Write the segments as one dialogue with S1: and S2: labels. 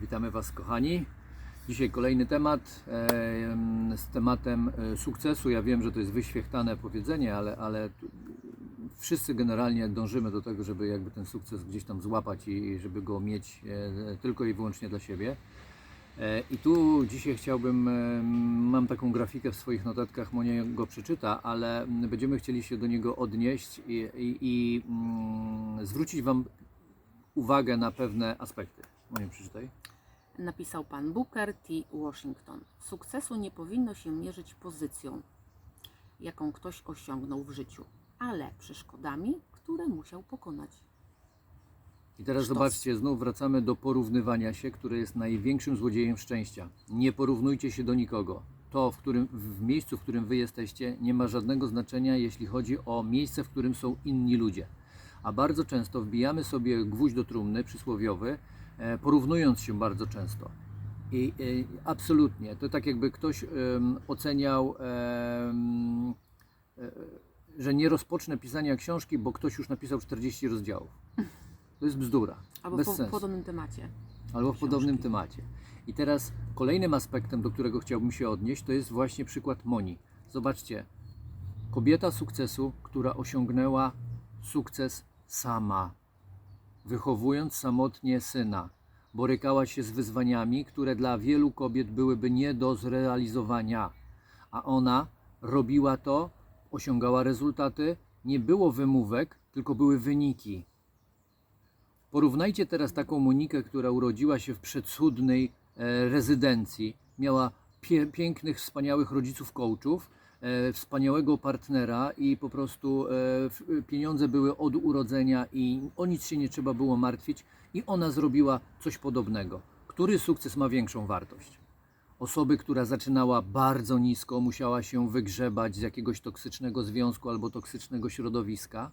S1: Witamy Was, kochani. Dzisiaj kolejny temat z tematem e, sukcesu. Ja wiem, że to jest wyświechtane powiedzenie, ale, ale wszyscy generalnie dążymy do tego, żeby jakby ten sukces gdzieś tam złapać i żeby go mieć e, tylko i wyłącznie dla siebie. E, I tu dzisiaj chciałbym, mam taką grafikę w swoich notatkach, Monia go przeczyta, ale będziemy chcieli się do niego odnieść i, i, i mm, zwrócić Wam uwagę na pewne aspekty. Monia, przeczytaj.
S2: Napisał pan Booker T. Washington. Sukcesu nie powinno się mierzyć pozycją, jaką ktoś osiągnął w życiu, ale przeszkodami, które musiał pokonać.
S1: I teraz
S2: Sztos.
S1: zobaczcie, znów wracamy do porównywania się, które jest największym złodziejem szczęścia. Nie porównujcie się do nikogo. To, w, którym, w miejscu, w którym wy jesteście, nie ma żadnego znaczenia, jeśli chodzi o miejsce, w którym są inni ludzie. A bardzo często wbijamy sobie gwóźdź do trumny przysłowiowy, porównując się bardzo często. I e, absolutnie, to tak jakby ktoś oceniał, e, że nie rozpocznę pisania książki, bo ktoś już napisał 40 rozdziałów. To jest bzdura.
S2: Albo
S1: bez
S2: po, w
S1: sensu.
S2: podobnym temacie.
S1: Albo w
S2: książki.
S1: podobnym temacie. I teraz kolejnym aspektem, do którego chciałbym się odnieść, to jest właśnie przykład Moni. Zobaczcie, kobieta sukcesu, która osiągnęła sukces sama, wychowując samotnie syna, borykała się z wyzwaniami, które dla wielu kobiet byłyby nie do zrealizowania, a ona robiła to, osiągała rezultaty, nie było wymówek, tylko były wyniki. Porównajcie teraz taką Monikę, która urodziła się w przecudnej e, rezydencji, miała pięknych, wspaniałych rodziców coachów, wspaniałego partnera i po prostu e, pieniądze były od urodzenia i o nic się nie trzeba było martwić i ona zrobiła coś podobnego. Który sukces ma większą wartość? Osoby, która zaczynała bardzo nisko, musiała się wygrzebać z jakiegoś toksycznego związku albo toksycznego środowiska,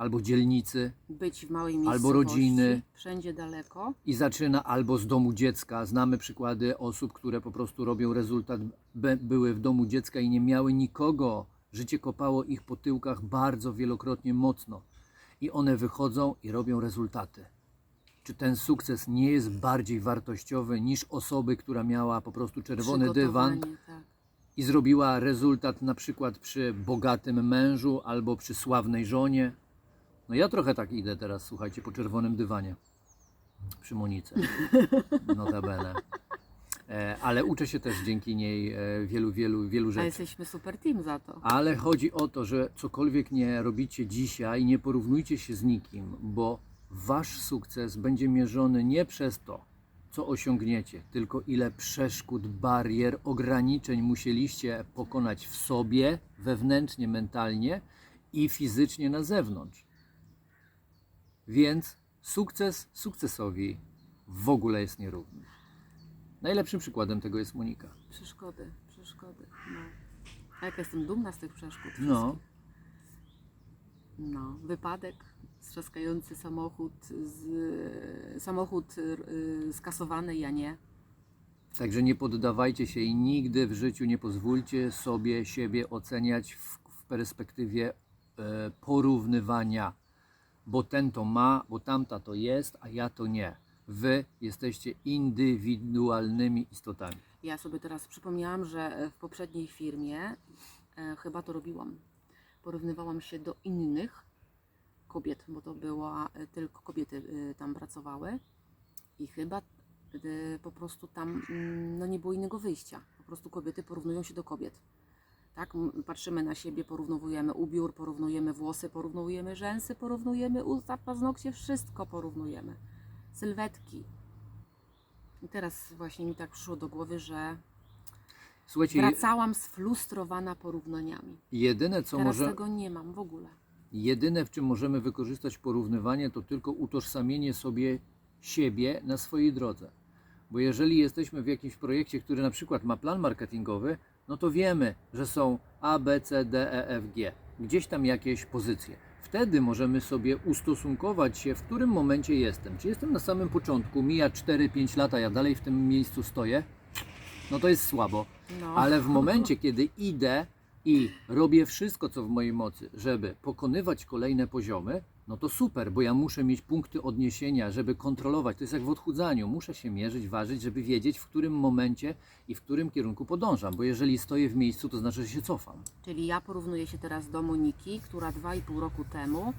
S1: albo dzielnicy,
S2: Być w małej
S1: Albo
S2: miejscowości,
S1: rodziny.
S2: wszędzie daleko.
S1: i zaczyna albo z domu dziecka. Znamy przykłady osób, które po prostu robią rezultat, be- były w domu dziecka i nie miały nikogo. Życie kopało ich po tyłkach bardzo wielokrotnie mocno. I one wychodzą i robią rezultaty. Czy ten sukces nie jest bardziej wartościowy niż osoby, która miała po prostu czerwony dywan
S2: Przygotowanie, Tak.
S1: i zrobiła rezultat na przykład przy bogatym mężu albo przy sławnej żonie. No ja trochę tak idę teraz, słuchajcie, po czerwonym dywanie przy Monice. Notabene. E, ale uczę się też dzięki niej e, wielu, wielu, wielu
S2: A
S1: rzeczy.
S2: jesteśmy super team za to.
S1: Ale chodzi o to, że cokolwiek nie robicie dzisiaj, nie porównujcie się z nikim, bo wasz sukces będzie mierzony nie przez to, co osiągniecie, tylko ile przeszkód, barier, ograniczeń musieliście pokonać w sobie, wewnętrznie, mentalnie i fizycznie na zewnątrz. Więc sukces sukcesowi w ogóle jest nierówny. Najlepszym przykładem tego jest Monika.
S2: Przeszkody, przeszkody. No. A jaka jestem dumna z tych przeszkód.
S1: No.
S2: wszystkich. No, wypadek, strzaskający samochód, z, samochód y, skasowany, ja nie.
S1: Także nie poddawajcie się i nigdy w życiu nie pozwólcie sobie siebie oceniać w, w perspektywie e, porównywania, bo ten to ma, bo tamta to jest, a ja to nie. Wy jesteście indywidualnymi istotami.
S2: Ja sobie teraz przypomniałam, że w poprzedniej firmie e, chyba to robiłam. Porównywałam się do innych kobiet, bo to była e, tylko kobiety e, tam pracowały i chyba e, po prostu tam mm, no nie było innego wyjścia. Po prostu kobiety porównują się do kobiet. Tak, patrzymy na siebie, porównujemy ubiór, porównujemy włosy, porównujemy rzęsy, porównujemy usta, paznokcie, wszystko porównujemy. Sylwetki. I teraz właśnie mi tak przyszło do głowy, że
S1: Słuchajcie,
S2: wracałam sfrustrowana porównaniami.
S1: jedyne co
S2: Teraz
S1: może,
S2: tego nie mam w ogóle.
S1: jedyne w czym możemy wykorzystać porównywanie, to tylko utożsamienie sobie siebie na swojej drodze. Bo jeżeli jesteśmy w jakimś projekcie, który na przykład ma plan marketingowy, no to wiemy, że są A, B, C, D, E, F, G. Gdzieś tam jakieś pozycje. Wtedy możemy sobie ustosunkować się, w którym momencie jestem. Czy jestem na samym początku, mija 4-5 lata, ja dalej w tym miejscu stoję, no to jest słabo.
S2: No.
S1: Ale w momencie, kiedy idę i robię wszystko, co w mojej mocy, żeby pokonywać kolejne poziomy, no to super, bo ja muszę mieć punkty odniesienia, żeby kontrolować. To jest jak w odchudzaniu. Muszę się mierzyć, ważyć, żeby wiedzieć, w którym momencie i w którym kierunku podążam. Bo jeżeli stoję w miejscu, to znaczy, że się cofam.
S2: Czyli ja porównuję się teraz do Moniki, która 2,5 roku temu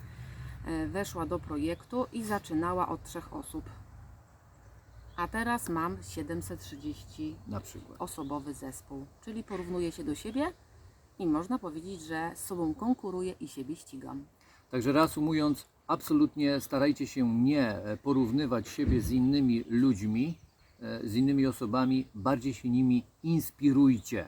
S2: e, weszła do projektu i zaczynała od trzech osób. A teraz mam 730
S1: Na przykład.
S2: osobowy zespół. Czyli porównuję się do siebie i można powiedzieć, że z sobą konkuruję i siebie ścigam.
S1: Także reasumując, absolutnie starajcie się nie e, porównywać siebie z innymi ludźmi, e, z innymi osobami, bardziej się nimi inspirujcie.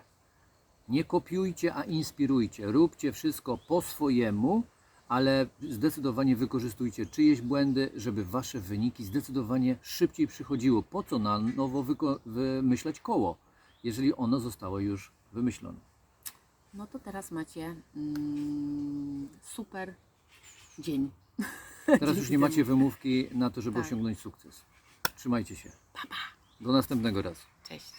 S1: Nie kopiujcie, a inspirujcie. Róbcie wszystko po swojemu, ale zdecydowanie wykorzystujcie czyjeś błędy, żeby wasze wyniki zdecydowanie szybciej przychodziły. Po co na nowo wymyślać koło, jeżeli ono zostało już wymyślone?
S2: No to teraz macie mm, super dzień.
S1: Teraz już nie macie wymówki na to, żeby
S2: Tak.
S1: osiągnąć sukces. Trzymajcie się. Do następnego razu.
S2: Cześć.